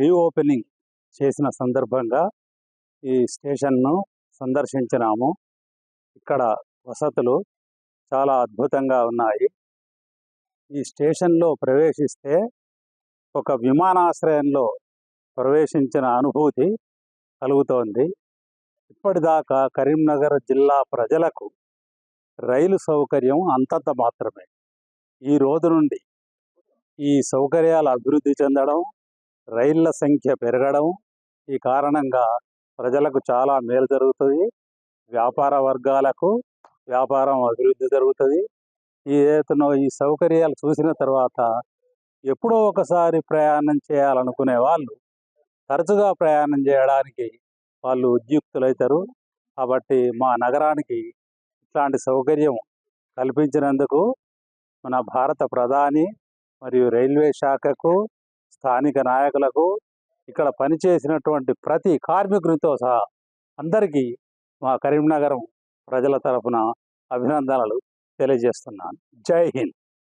Reopening చేసిన సందర్భంగా ఈ స్టేషన్ను సందర్శించినాము. ఇక్కడ వసతులు చాలా అద్భుతంగా ఉన్నాయి. ఈ స్టేషన్లో ప్రవేశిస్తే ఒక విమానాశ్రయంలో ప్రవేశించిన అనుభూతి కలుగుతోంది. ఇప్పటిదాకా కరీంనగర్ జిల్లా ప్రజలకు రైలు సౌకర్యం అంతంత మాత్రమే. ఈ రోజు నుండి ఈ సౌకర్యాలు అభివృద్ధి చెందడం రైళ్ళ సంఖ్య పెరగడం ఈ కారణంగా ప్రజలకు చాలా మేలు జరుగుతుంది. వ్యాపార వర్గాలకు వ్యాపారం అభివృద్ధి జరుగుతుంది. ఈ ఏతునో ఈ సౌకర్యాలు చూసిన తర్వాత ఎప్పుడో ఒకసారి ప్రయాణం చేయాలనుకునే వాళ్ళు తరచుగా ప్రయాణం చేయడానికి వాళ్ళు ఉద్యుక్తులవుతారు కాబట్టి మా నగరానికి ఇట్లాంటి సౌకర్యం కల్పించినందుకు మన భారత ప్రధాని మరియు రైల్వే శాఖకు స్థానిక నాయకులకు ఇక్కడ పనిచేసినటువంటి ప్రతి కార్మికునితో సహా అందరికీ మా కరీంనగరం ప్రజల తరఫున అభినందనలు తెలియజేస్తున్నాను. జై హింద్.